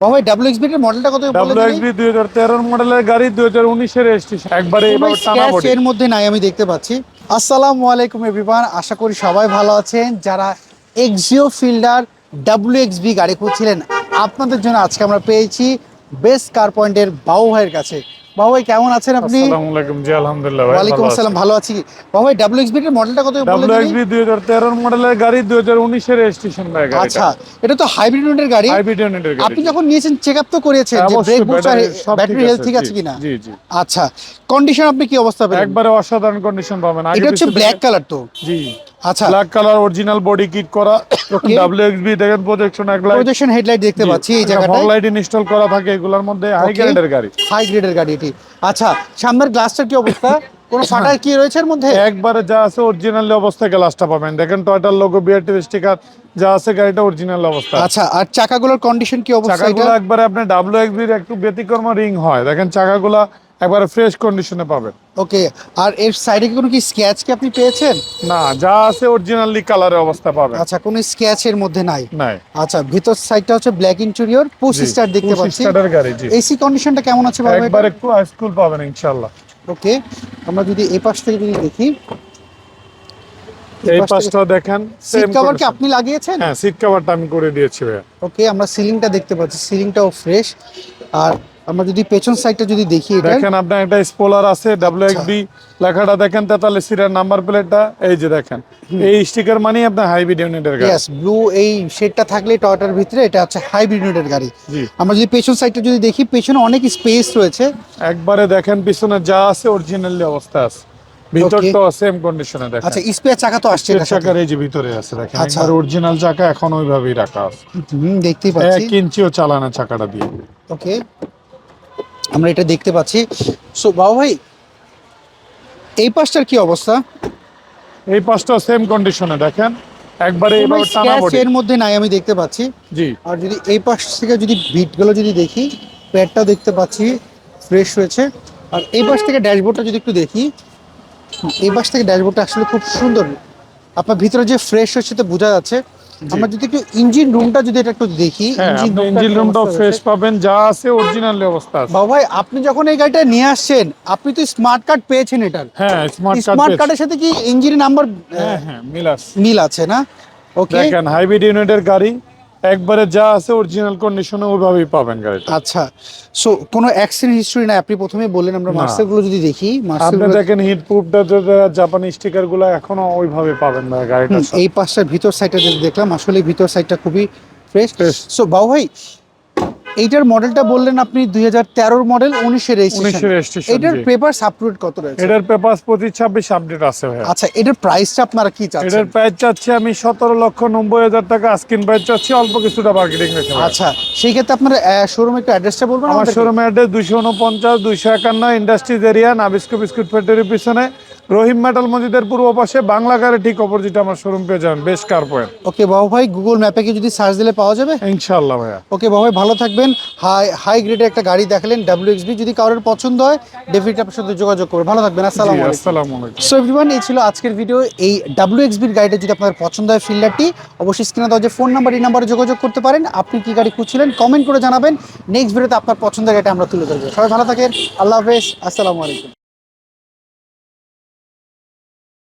এর মডেলটা কত বলে মডেলের গাড়ি রেজিস্ট্রেশন একবারে এবার টানা বডি এর মধ্যে নাই আমি দেখতে পাচ্ছি। আসসালামু আলাইকুম এভরিওয়ান আশা করি সবাই ভালো আছেন। যারা এক্সিও ফিল্ডার ডাব্লিউ এক্সবি গাড়ি খুঁজছিলেন আপনাদের জন্য আজকে আমরা পেয়েছি বেস্ট কার পয়েন্টের বাউ ভাইয়ের কাছে। বাবু ভাই কেমন আছেন আপনি? আসসালামু আলাইকুম জি আলহামদুলিল্লাহ ভাই ওয়ালাইকুম আসসালাম ভালো আছি। বাবু ভাই এক্সবি এর মডেলটা কত বলে এক্সবি দুই মডেলের গাড়ি দুই হাজার উনিশের রেজিস্ট্রেশন ভাই গাড়িটা। আচ্ছা এটা তো হাইব্রিড ইউনিটের গাড়ি। হাইব্রিড ইউনিটের গাড়ি আপনি যখন নিয়েছেন চেক আপ তো করিয়েছেন যে ব্রেক আর ব্যাটারি হেলথ ঠিক আছে কিনা? জি জি। আচ্ছা কন্ডিশন আপনি কি অবস্থা পেলেন? একবারে অসাধারণ কন্ডিশন পাবেন। এটা হচ্ছে ব্ল্যাক কালার তো। জি। আচ্ছা। Black colour original body kit করা Okay. এক্সবি দেখেন প্রজেকশন এক লাইট প্রজেকশন হেডলাইট দেখতে পাচ্ছি এই জায়গাটায়। লাইট ইনস্টল করা থাকে এগুলোর মধ্যে হাই. গ্রেডের গাড়ি। হাই গ্রেডের গাড়ি এটি। আচ্ছা সামনের গ্লাসটার কি অবস্থা? কোনো ফাটার কি রয়েছে এর মধ্যে? একবারে যা আছে অরিজিনাল অবস্থায় গ্লাসটা পাবেন। দেখেন টয়টার লোগো বিআরটি স্টিকার যা আছে গাড়িটা অরিজিনাল অবস্থা। আচ্ছা আর চাকাগুলোর কন্ডিশন কি অবস্থা চাকাগুলো একবারে আপনি ডাব্লিউ এক্সবির একটু ব্যতিক্রম রিং হয়। দেখেন চাকাগুলো একবারে ফ্রেশ কন্ডিশনে পাবেন। ওকে আর এর সাইডে কি কোনো কি স্ক্র্যাচ কি আপনি পেয়েছেন? না যা আছে অরিজিনালি কালারের অবস্থা পাবেন। আচ্ছা কোনো স্ক্র্যাচ এর মধ্যে নাই? নাই। আচ্ছা ভিতর সাইডটা হচ্ছে ব্ল্যাক ইন্টেরিয়র পুশ স্টার দেখতে পাচ্ছি। গাড়ি জি। এসি কন্ডিশনটা কেমন আছে বাবা একবার একটু স্কুল পাবেন ইনশাআল্লাহ। ওকে আমরা যদি এই পাশ থেকে যদি দেখি। এই পাশটা দেখেন সিট কভার কি আপনি লাগিয়েছেন? হ্যাঁ সিট কভারটা আমি করে দিয়েছি ভাই ওকে আমরা সিলিংটা দেখতে পাচ্ছি সিলিংটাও ফ্রেশ আর আমরা যদি পেছন সাইডটা যদি দেখি দেখেন আপনার একটা স্পোলার আছে লেখাটা দেখেন তেতাল্লিশ সিটের নাম্বার প্লেটটা এই যে দেখেন। এই স্টিকার মানে আপনার হাইব্রিড ইউনিটের গাড়ি। ইয়েস ব্লু এই শেডটা থাকলে টয়টার ভিতরে এটা হচ্ছে হাইব্রিড ইউনিটের গাড়ি। আমরা যদি পেছন সাইডটা যদি দেখি পেছনে অনেক স্পেস রয়েছে। একবারে দেখেন পিছনে যা আছে অরিজিনালি অবস্থা আছে। ভিতরটাও সেম কন্ডিশনে দেখেন। আচ্ছা স্পেয়ার চাকা তো আসছে চাকার এই যে ভিতরে আছে দেখেন আচ্ছা। একবার অরিজিনাল চাকা এখন ওইভাবেই রাখা আছে। দেখতেই পাচ্ছি। এক ইঞ্চিও চালানো চাকাটা দিয়ে। ওকে আমরা এটা দেখতে পাচ্ছি। সো বাবু ভাই এই পাশটার কি অবস্থা? এই পাশটা সেম কন্ডিশনে দেখেন। একবারে এভাবে টানা বডি এর মধ্যে নাই আমি দেখতে পাচ্ছি। জি। আর যদি এই পাশ থেকে যদি বিটগুলো যদি দেখি প্যাডটাও দেখতে পাচ্ছি ফ্রেশ রয়েছে আর এই পাশ থেকে ড্যাশবোর্ডটা যদি একটু দেখি এই পাশ থেকে ড্যাশবোর্ডটা আসলে খুব সুন্দর। আপনার ভিতরে যে ফ্রেশ হচ্ছে তো বোঝা যাচ্ছে। আমরা যদি একটু ইঞ্জিন রুমটা যদি এটা একটু দেখি ইঞ্জিন রুমটাও ফ্রেশ পাবেন যা আছে অরিজিনাল অবস্থা আছে। বাবু ভাই আপনি যখন এই গাড়িটা নিয়ে আসছেন আপনি তো স্মার্ট কার্ড পেয়েছেন এটার। হ্যাঁ স্মার্ট স্মার্ট কার্ডের সাথে কি ইঞ্জিন নাম্বার হ্যাঁ হ্যাঁ মিল আছে। মিল আছে না? ওকে দেখেন হাইব্রিড ইউনিটের গাড়ি একবারে যা আছে অরিজিনাল কন্ডিশনে ওইভাবেই পাবেন গাড়িটা আচ্ছা সো কোনো অ্যাক্সিডেন্ট হিস্টরি না আপনি প্রথমে বললেন আমরা। মার্সেলগুলো যদি দেখি মার্সেল আপনি দেখেন হিট প্রুফটা জাপানি স্টিকারগুলো এখনও ওইভাবে পাবেন না গাড়িটা এই পাশটার ভিতর সাইডটা যদি দেখলাম আসলে ভিতর সাইডটা খুবই ফ্রেশ। সো বাউ ভাই এইটার মডেলটা বললেন আপনি দুই হাজার তেরোর মডেল উনিশের রেজিস্ট্রেশন এটার পেপার আপলোড কত রয়েছে? এটার পেপার পঁচিশ ছাব্বিশ আপডেট আছে ভাই আচ্ছা এটার প্রাইসটা আপনারা কি চাচ্ছেন? এটার প্রাইস চাচ্ছি আমি সতেরো লক্ষ নব্বই হাজার টাকা আস্কিন প্রাইস চাচ্ছি অল্প কিছুটা মার্কেটিং রেখে আচ্ছা সেই ক্ষেত্রে আপনার শোরুম একটু অ্যাড্রেসটা বলবেন আমার? শোরুমের অ্যাড্রেস দুইশো উনপঞ্চাশ দুইশো একান্ন ইন্ডাস্ট্রিজ এরিয়া নাবিস্কো বিস্কুট ফ্যাক্টরির পিছনে। রহিম মেটাল মসজিদের পূর্ব পাশে বাংলা গাড়ি ঠিক অপোজিট আমার শোরুম পেয়ে যান। বেশ কার পয়েন্ট ওকে বাবু ভাই গুগল ম্যাপে কি যদি সার্চ দিলে পাওয়া যাবে? ইনশাল্লাহ ভাইয়া। ওকে বাবু ভাই ভালো থাকবেন। হাই হাই গ্রেডের একটা গাড়ি দেখালেন ডাব্লিউ এক্সবি যদি কারোর পছন্দ হয় ডেফিনেটলি আপনার সাথে যোগাযোগ করবেন। ভালো থাকবেন আসসালামু আলাইকুম। আসসালামু আলাইকুম। সো এভরিওয়ান এই ছিল আজকের ভিডিও এই ডাব্লিউ এক্সবির গাড়িটা যদি আপনার পছন্দ হয় ফিল্ডারটি অবশ্যই স্ক্রিনে দেওয়া যে ফোন নাম্বার এই নাম্বারে যোগাযোগ করতে পারেন। আপনি কি গাড়ি খুঁজছিলেন কমেন্ট করে জানাবেন। নেক্সট ভিডিওতে আপনার পছন্দের গাড়িটা আমরা তুলে ধরবো। সবাই ভালো থাকেন। আল্লাহ হাফেজ। আসসালামু আলাইকুম।